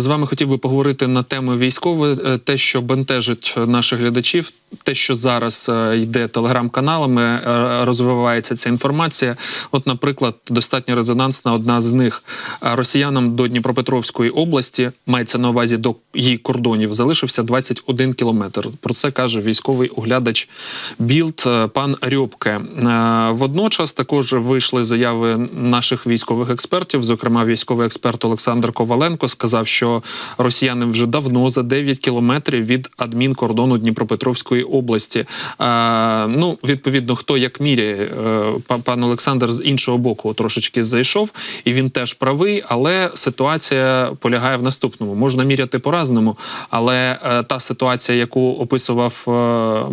З вами хотів би поговорити на тему військове, е, те, що бентежить наших глядачів, те, що зараз е, йде телеграм-каналами, е, розвивається ця інформація. От, наприклад, достатньо резонансна одна з них Е, росіянам до Дніпропетровської області мається на увазі до її кордонів. Залишився 21 кілометр. Про це каже військовий оглядач Білд пан Рьобке. Водночас також вийшли заяви наших військових експертів. Зокрема, військовий експерт Олександр Коваленко сказав, що росіяни вже давно за 9 кілометрів від адмінкордону Дніпропетровської області. Е, ну, відповідно, хто як міряє, е, пан Олександр з іншого боку трошечки зайшов, і він теж правий. Але ситуація полягає в наступному: можна міряти по-разному, але е, та ситуація, яку описував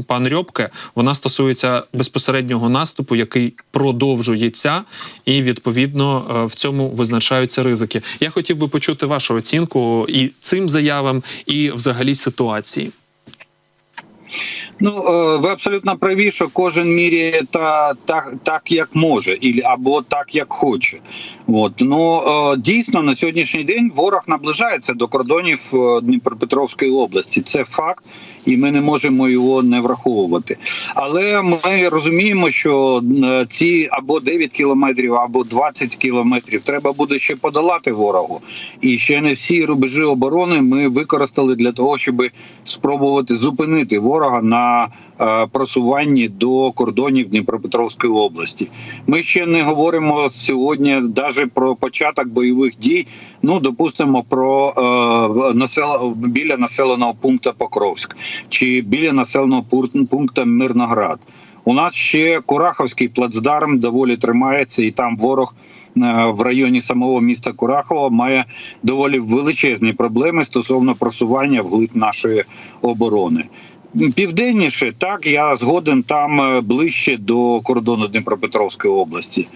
пан Рьобке, вона стосується безпосереднього наступу, який продовжується, і відповідно в цьому визначаються ризики. Я хотів би почути вашу оцінку і цим заявам, і взагалі ситуації. Ну е, ви абсолютно праві, що кожен міряє та так, так як може, або так як хоче. От ну е, дійсно на сьогоднішній день ворог наближається до кордонів е, Дніпропетровської області. Це факт, і ми не можемо його не враховувати. Але ми розуміємо, що е, ці або 9 кілометрів, або 20 кілометрів треба буде ще подолати ворогу. І ще не всі рубежі оборони ми використали для того, щоб спробувати зупинити ворога на просуванні до кордонів Дніпропетровської області. Ми ще не говоримо сьогодні навіть про початок бойових дій. Ну допустимо про е, насел... біля населеного пункту Покровськ чи біля населеного пункту Мирноград. У нас ще Кураховський плацдарм доволі тримається, і там ворог е, в районі самого міста Курахова має доволі величезні проблеми стосовно просування вглиб нашої оборони. Південніше, так я згоден там е, ближче до кордону Дніпропетровської області.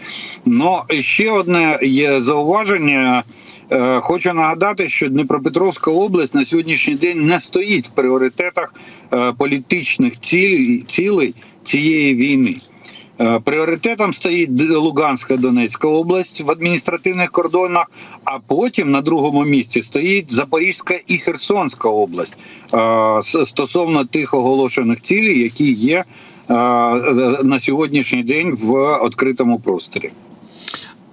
Ну ще одне є зауваження. Е, Хочу нагадати, що Дніпропетровська область на сьогоднішній день не стоїть в пріоритетах е, політичних цілей, цілей цієї війни. Е, Пріоритетом стоїть Луганська Донецька область в адміністративних кордонах, а потім на другому місці стоїть Запорізька і Херсонська область е, стосовно тих оголошених цілей, які є е, на сьогоднішній день в відкритому просторі.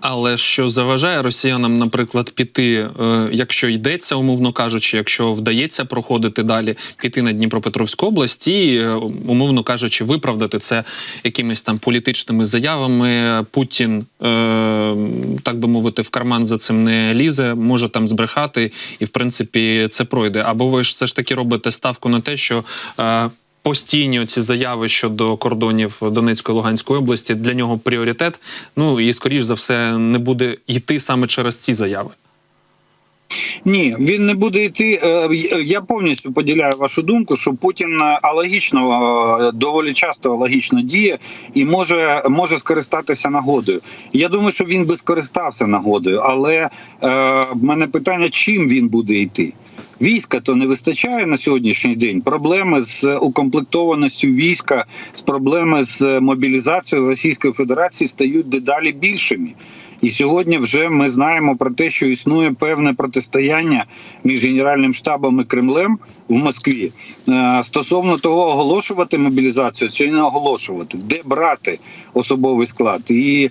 Але що заважає росіянам, наприклад, піти, е, якщо йдеться, умовно кажучи, якщо вдається проходити далі, піти на Дніпропетровську область і, е, умовно кажучи, виправдати це якимись там політичними заявами. Путін, е, так би мовити, в карман за цим не лізе, може там збрехати, і в принципі це пройде. Або ви ж все ж таки робите ставку на те, що. Постійні ці заяви щодо кордонів Донецької Луганської області для нього пріоритет. Ну і скоріш за все не буде йти саме через ці заяви. Ні, він не буде йти. Е, Я повністю поділяю вашу думку, що Путін е, алогічно е, доволі часто алогічно діє і може може скористатися нагодою. Я думаю, що він би скористався нагодою, але в мене питання, чим він буде йти. Війська то не вистачає на сьогоднішній день. Проблеми з укомплектованістю війська, з проблеми з мобілізацією Російської Федерації стають дедалі більшими. І сьогодні вже ми знаємо про те, що існує певне протистояння між Генеральним штабом і Кремлем в Москві е, стосовно того, оголошувати мобілізацію чи не оголошувати, де брати особовий склад. І е,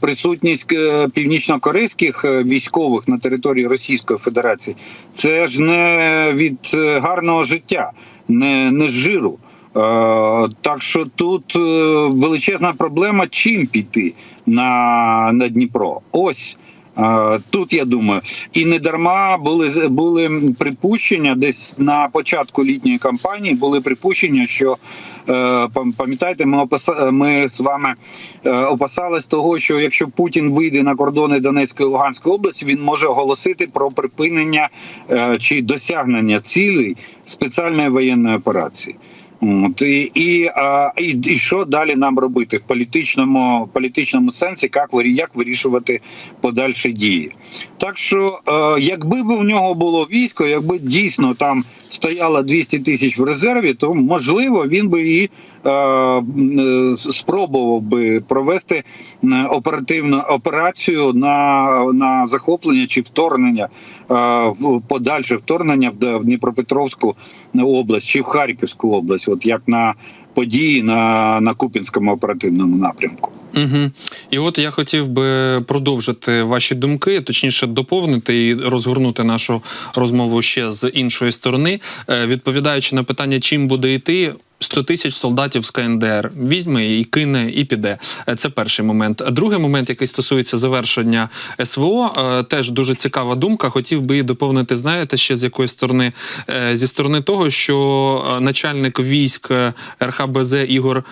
присутність е, північнокорейських е, військових на території Російської Федерації це ж не від е, гарного життя, не, не з жиру. Так що тут величезна проблема, чим піти на, на Дніпро. Ось. Тут я думаю, і не дарма були були припущення десь на початку літньої кампанії. Були припущення, що е, пам'ятаєте, ми описа, ми з вами е, опасались того, що якщо Путін вийде на кордони Донецької Луганської області, він може оголосити про припинення е, чи досягнення цілей спеціальної воєнної операції. І, і, і, і що далі нам робити в політичному політичному сенсі, як як вирішувати подальші дії? Так що, е, якби в нього було військо, якби дійсно там стояло 200 тисяч в резерві, то можливо він би і е, е, спробував би провести е, оперативну операцію на, на захоплення чи вторгнення в подальше вторгнення в Дніпропетровську область чи в Харківську область, от як на події на, на Купінському оперативному напрямку. Угу. І от я хотів би продовжити ваші думки, точніше доповнити і розгорнути нашу розмову ще з іншої сторони, Е, відповідаючи на питання, чим буде йти. 100 тисяч солдатів з КНДР візьме і кине, і піде. Е, Це перший момент. Другий момент, який стосується завершення СВО, е, теж дуже цікава думка. Хотів би її доповнити. Знаєте, ще з якої сторони? Е, Зі сторони того, що начальник військ РХБЗ Ігор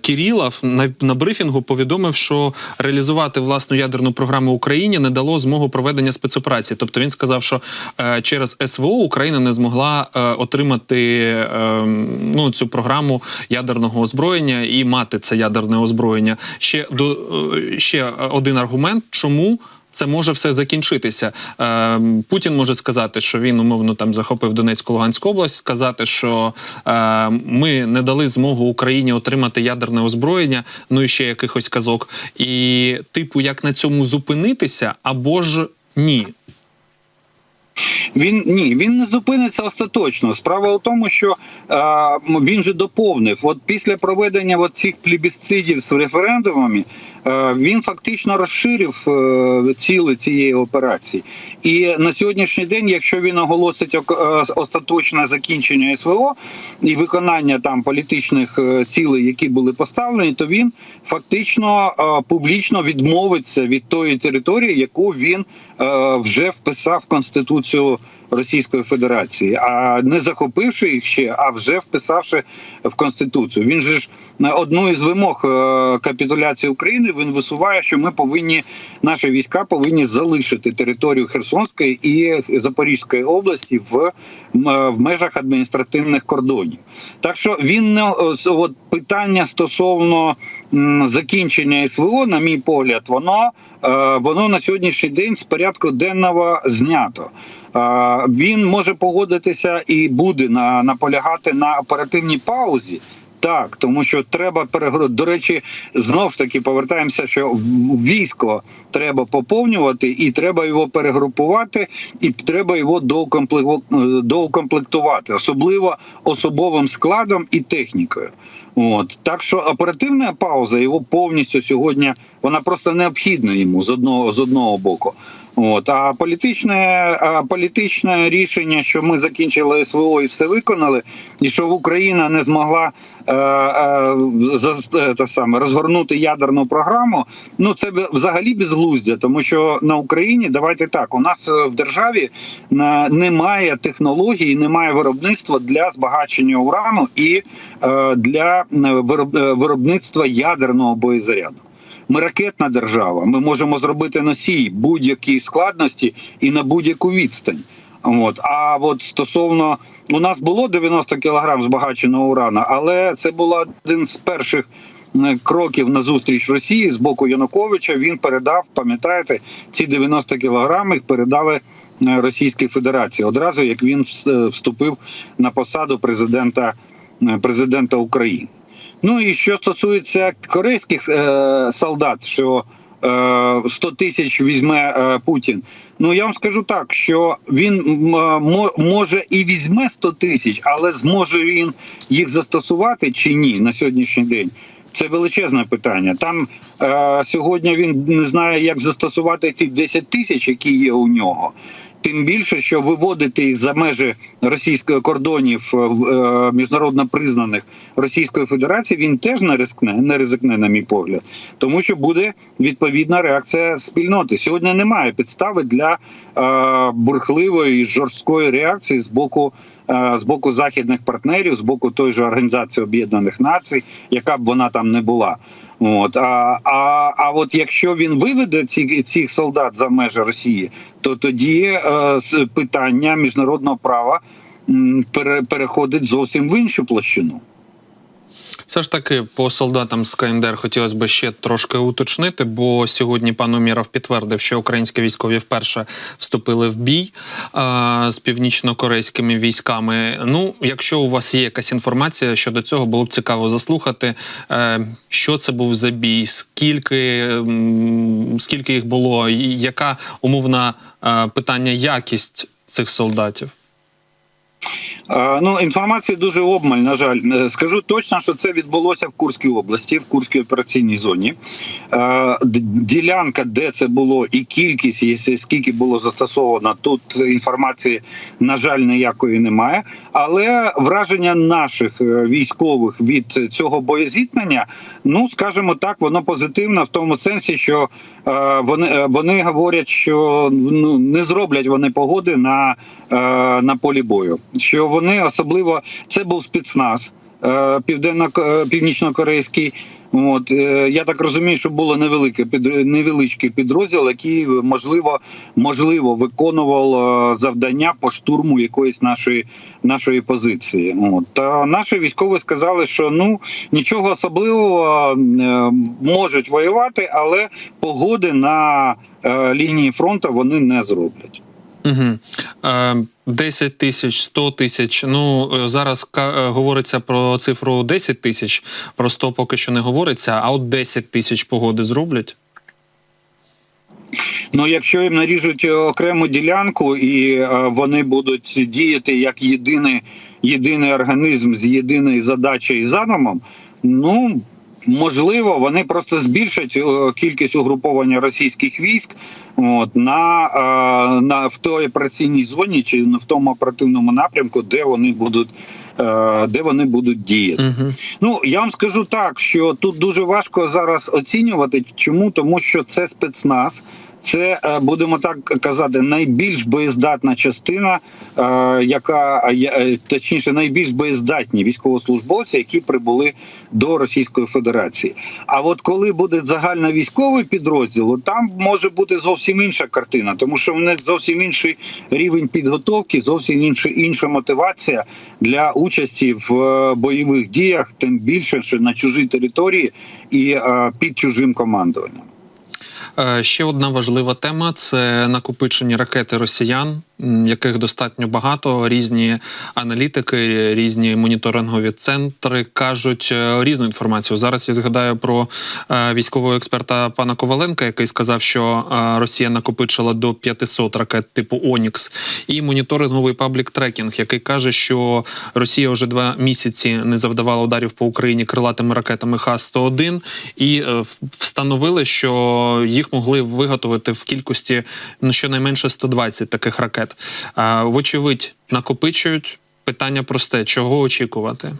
Кірілов на, брифінгу повідомив, що реалізувати власну ядерну програму Україні не дало змогу проведення спецоперації. Тобто він сказав, що через СВО Україна не змогла отримати ну, цю програму ядерного озброєння і мати це ядерне озброєння. Ще до е, ще один аргумент, чому. Це може все закінчитися. Е, Путін може сказати, що він умовно там захопив Донецьку Луганську область, сказати, що е, ми не дали змогу Україні отримати ядерне озброєння, ну і ще якихось казок. І, типу, як на цьому зупинитися, або ж ні. Він ні, він не зупиниться остаточно. Справа у тому, що е, він же доповнив. От після проведення от цих плібісцидів з референдумами. Е, Він фактично розширив е, ціли цієї операції, і на сьогоднішній день, якщо він оголосить е, остаточне закінчення СВО і виконання там політичних цілей, які були поставлені, то він фактично публічно відмовиться від тої території, яку він вже вписав в конституцію Російської Федерації, а не захопивши їх ще, а вже вписавши в конституцію. Він же ж одну із вимог е, капітуляції України він висуває, що ми повинні наші війська повинні залишити територію Херсонської і Запорізької області в, е, в межах адміністративних кордонів. Так що він не от питання стосовно закінчення СВО, на мій погляд, воно, е, воно на сьогоднішній день з порядку денного знято. Він може погодитися і буде на, наполягати на оперативній паузі. Так, тому що треба перегру... До речі, знов таки повертаємося, що військо треба поповнювати, і треба його перегрупувати, і треба його доукомплекту- доукомплектувати, особливо особовим складом і технікою. От так що оперативна пауза його повністю сьогодні вона просто необхідна йому з одного з одного боку. От а політичне, а політичне рішення, що ми закінчили СВО і все виконали, і що Україна не змогла е, е, е, те саме розгорнути ядерну програму. Ну це взагалі безглуздя, тому що на Україні давайте так. У нас е, в державі е, немає технології, немає виробництва для збагачення урану і е, для вироб- виробництва ядерного боєзаряду. Ми ракетна держава. Ми можемо зробити носій будь-якій складності і на будь-яку відстань. От а от стосовно у нас було 90 кілограм збагаченого урану, але це був один з перших кроків на зустріч Росії з боку Януковича. Він передав, пам'ятаєте, ці 90 кілограм їх передали Російській Федерації одразу, як він вступив на посаду президента, президента України. Ну і що стосується корейських е, солдат, що е, 100 тисяч візьме е, Путін. Ну я вам скажу так, що він е, може і візьме 100 тисяч, але зможе він їх застосувати чи ні на сьогоднішній день. Це величезне питання. Там е, сьогодні він не знає, як застосувати ті 10 тисяч, які є у нього. Тим більше, що виводити за межі російської кордонів е, е, міжнародно признаних Російської Федерації, він теж не ризикне, не ризикне, на мій погляд, тому що буде відповідна реакція спільноти. Сьогодні немає підстави для е, бурхливої жорсткої реакції з боку. З боку західних партнерів, з боку той же Організації Об'єднаних Націй, яка б вона там не була. От а, а, а от якщо він виведе ці, цих солдат за межі Росії, то тоді е, питання міжнародного права переходить зовсім в іншу площину. Все ж таки, по солдатам з КНДР хотілося б ще трошки уточнити, бо сьогодні пан Уміров підтвердив, що українські військові вперше вступили в бій а, з північно-корейськими військами. Ну, якщо у вас є якась інформація щодо цього, було б цікаво заслухати, е, що це був за бій, скільки, скільки їх було, і яка умовна е, питання якість цих солдатів. Ну, інформації дуже обмаль, на жаль. Е, Скажу точно, що це відбулося в Курській області, в Курській операційній зоні. Ділянка, де це було, і кількість, і скільки було застосовано, тут інформації, на жаль, ніякої немає. Але враження наших е, військових від цього боєзіткнення, ну скажімо так, воно позитивне в тому сенсі, що е, вони, вони говорять, що ну, не зроблять вони погоди на, на полі бою. Що вони особливо це був спецназ е, південно е, північно-корейський. От е, я так розумію, що було невелике невеличкий підрозділ, який можливо можливо виконував е, завдання по штурму якоїсь нашої нашої позиції. От та наші військові сказали, що ну нічого особливого е, можуть воювати, але погоди на е, лінії фронту вони не зроблять. Угу. Е, 10 тисяч, 100 тисяч. Ну е, зараз е, говориться про цифру 10 тисяч. Про 100 поки що не говориться. А от 10 тисяч погоди зроблять. Ну, якщо їм наріжуть е, окрему ділянку і е, вони будуть діяти як єдиний, єдиний організм з єдиною задачею і задумом, ну можливо, вони просто збільшать е, кількість угруповання російських військ от, на, е, на в той операційній зоні чи в тому оперативному напрямку, де вони будуть. е, Де вони будуть діяти, Угу. Ну я вам скажу так, що тут дуже важко зараз оцінювати. Чому? Тому що це спецназ. Це е, будемо так казати, найбільш боєздатна частина, е, яка е, точніше найбільш боєздатні військовослужбовці, які прибули до Російської Федерації. А от коли буде загальновійськовий підрозділ, там може бути зовсім інша картина, тому що в них зовсім інший рівень підготовки, зовсім інша інша мотивація для участі в бойових діях, тим більше що на чужій території і під чужим командуванням. Е, Ще одна важлива тема це накопичені ракети росіян, яких достатньо багато. Різні аналітики, різні моніторингові центри кажуть е, різну інформацію. Зараз я згадаю про е, військового експерта пана Коваленка, який сказав, що е, Росія накопичила до 500 ракет типу Онікс, і моніторинговий паблік трекінг, який каже, що Росія вже два місяці не завдавала ударів по Україні крилатими ракетами Х-101 і встановили, що їх могли виготовити в кількості ну щонайменше 120 таких ракет. А, вочевидь, накопичують. Питання просте: чого очікувати?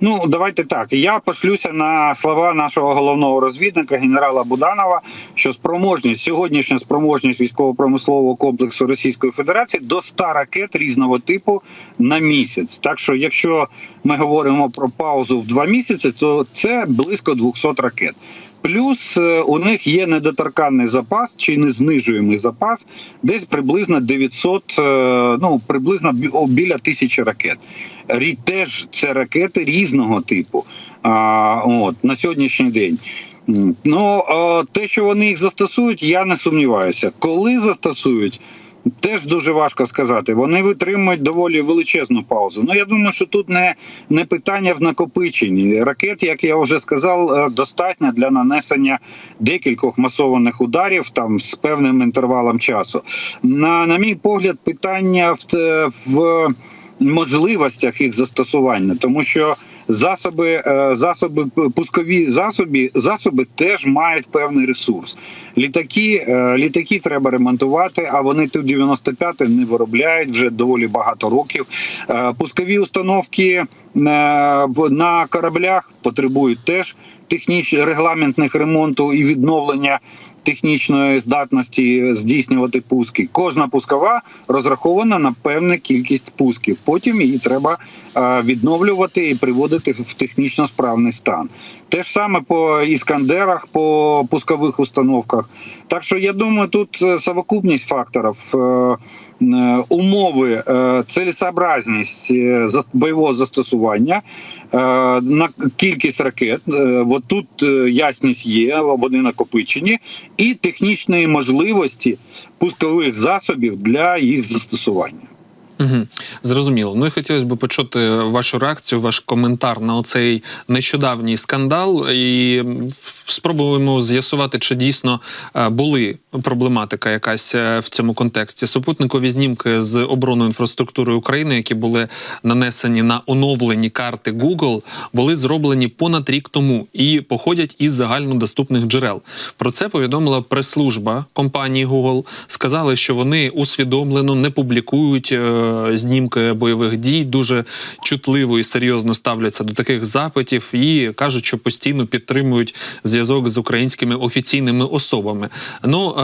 Ну давайте так. Я пошлюся на слова нашого головного розвідника генерала Буданова, що спроможність сьогоднішня спроможність військово-промислового комплексу Російської Федерації до 100 ракет різного типу на місяць. Так що, якщо ми говоримо про паузу в два місяці, то це близько 200 ракет. Плюс е, у них є недоторканний запас чи незнижуємий запас, десь приблизно 900, е, ну приблизно біля тисячі ракет. Рі теж це ракети різного типу. А, от на сьогоднішній день. Ну те, що вони їх застосують, я не сумніваюся. Коли застосують, теж дуже важко сказати. Вони витримують доволі величезну паузу. Ну я думаю, що тут не, не питання в накопиченні ракет, як я вже сказав, е, достатньо для нанесення декількох масованих ударів там з певним інтервалом часу. На, на мій погляд, питання в, те- в можливостях їх застосування, тому що засоби, е, засоби пускові засоби, засоби теж мають певний ресурс. Літаки, е, літаки треба ремонтувати, а вони ту 95 не виробляють вже доволі багато років. Е, Пускові установки на кораблях потребують теж технічних регламентних ремонту і відновлення технічної здатності здійснювати пуски. Кожна пускова розрахована на певну кількість пусків. Потім її треба е, відновлювати і приводити в технічно справний стан. Те ж саме по іскандерах, по пускових установках. Так що я думаю, тут е, совокупність факторів. Е, умови, е, цілесообразність е, бойового застосування. На кількість ракет, от тут ясність є, вони накопичені, і технічної можливості пускових засобів для їх застосування. Угу. Зрозуміло. Ну і хотілося б почути вашу реакцію, ваш коментар на оцей нещодавній скандал, і спробуємо з'ясувати, чи дійсно були проблематика якась е, в цьому контексті. Супутникові знімки з оборонної інфраструктури України, які були нанесені на оновлені карти Google, були зроблені понад рік тому і походять із загальнодоступних джерел. Про це повідомила прес-служба компанії Google. Сказали, що вони усвідомлено не публікують е, знімки бойових дій, дуже чутливо і серйозно ставляться до таких запитів і кажуть, що постійно підтримують зв'язок з українськими офіційними особами. Ну,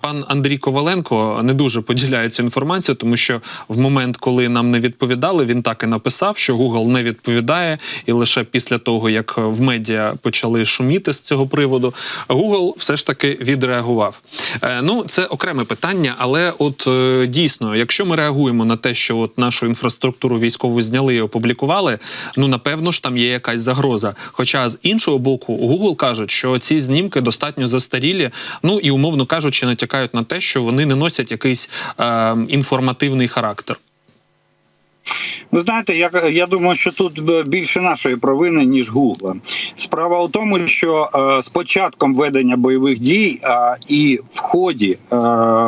пан Андрій Коваленко не дуже поділяє цю інформацію, тому що в момент, коли нам не відповідали, він так і написав, що Google не відповідає, і лише після того, як в медіа почали шуміти з цього приводу, Google все ж таки відреагував. Е, ну, це окреме питання, але от е, дійсно, якщо ми реагуємо на те, що от нашу інфраструктуру військову зняли і опублікували, ну напевно ж там є якась загроза. Хоча з іншого боку, Google кажуть, що ці знімки достатньо застарілі, ну і умовно кажучи, натякають на те, що вони не носять якийсь е, інформативний характер. Ви знаєте, я, я думаю, що тут більше нашої провини, ніж Гугла. Справа у тому, що е, з початком ведення бойових дій е, і в ході, е,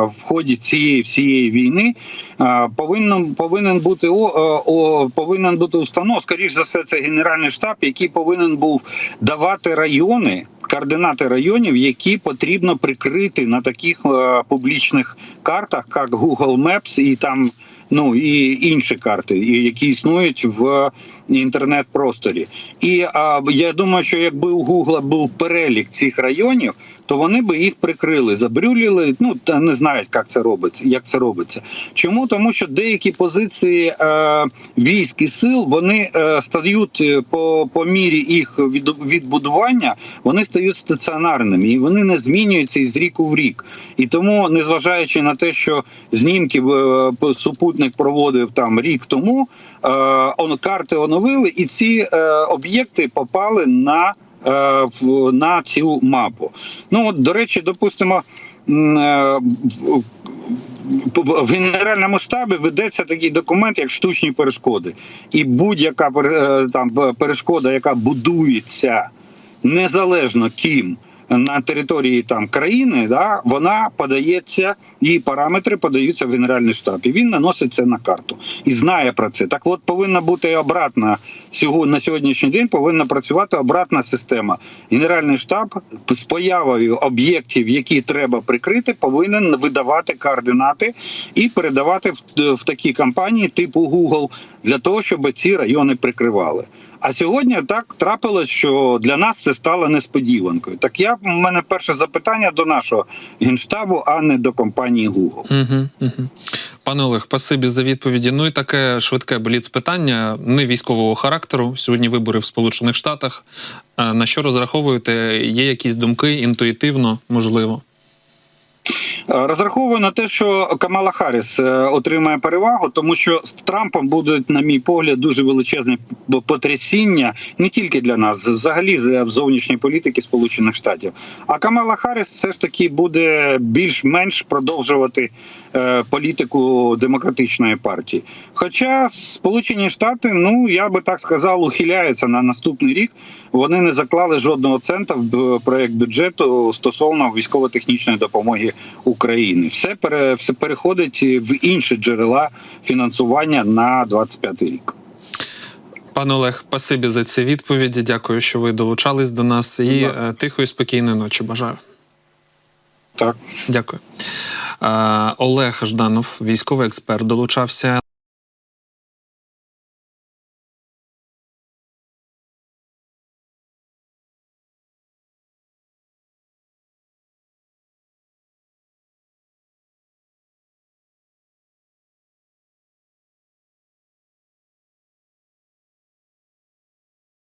в ході цієї всієї війни е, повинен, повинен бути о, е, о, повинен бути установ, скоріш за все, це Генеральний штаб, який повинен був давати райони. Координати районів, які потрібно прикрити на таких е, публічних картах, як Google Maps, і там ну і інші карти, які існують в інтернет-просторі. І а, я думаю, що якби у Гугла був перелік цих районів, то вони би їх прикрили, забрюліли. Ну та не знають, як це робиться. Як це робиться? Чому тому, що деякі позиції е, військ і сил вони е, стають е, по, по мірі їх від, відбудування, вони стають стаціонарними і вони не змінюються із ріку в рік. І тому, незважаючи на те, що знімки е, супутник проводив там рік тому, е, он карти оновили, і ці е, об'єкти попали на, на цю мапу. Ну от, до речі, допустимо. е, в- генеральному штабі ведеться такий документ, як штучні перешкоди, і будь-яка е, там перешкода, яка будується незалежно ким на території там країни, да, вона подається, її параметри подаються в Генеральний штаб, і він наносить це на карту і знає про це. Так от повинна бути обратна сьогодні на сьогоднішній день повинна працювати обратна система. Генеральний штаб з появою об'єктів, які треба прикрити, повинен видавати координати і передавати в, в такі компанії, типу Google, для того, щоб ці райони прикривали. А сьогодні так трапилось, що для нас це стало несподіванкою. Так я в мене перше запитання до нашого генштабу, а не до компанії Google. Угу, угу. Пане Олег, спасибі за відповіді. Ну і таке швидке бліц питання не військового характеру. Сьогодні вибори в Сполучених Штатах. Е, На що розраховуєте? Є якісь думки інтуїтивно, можливо? Е, Розраховую на те, що Камала Харріс е, отримає перевагу, тому що з Трампом будуть, на мій погляд, дуже величезні потрясіння не тільки для нас, взагалі в зовнішній політики Сполучених Штатів. А Камала Харріс все ж таки буде більш-менш продовжувати е, політику демократичної партії. Хоча Сполучені Штати, ну я би так сказав, ухиляються на наступний рік. Вони не заклали жодного цента в проект бюджету стосовно військово-технічної допомоги України. Все пере все переходить в інші джерела фінансування на 25 рік. Пане Олег, спасибі за ці відповіді. Дякую, що ви долучались до нас. І ласка. е, тихої, спокійної ночі. Бажаю. Так. Дякую. Е, Олег Жданов, військовий експерт, долучався.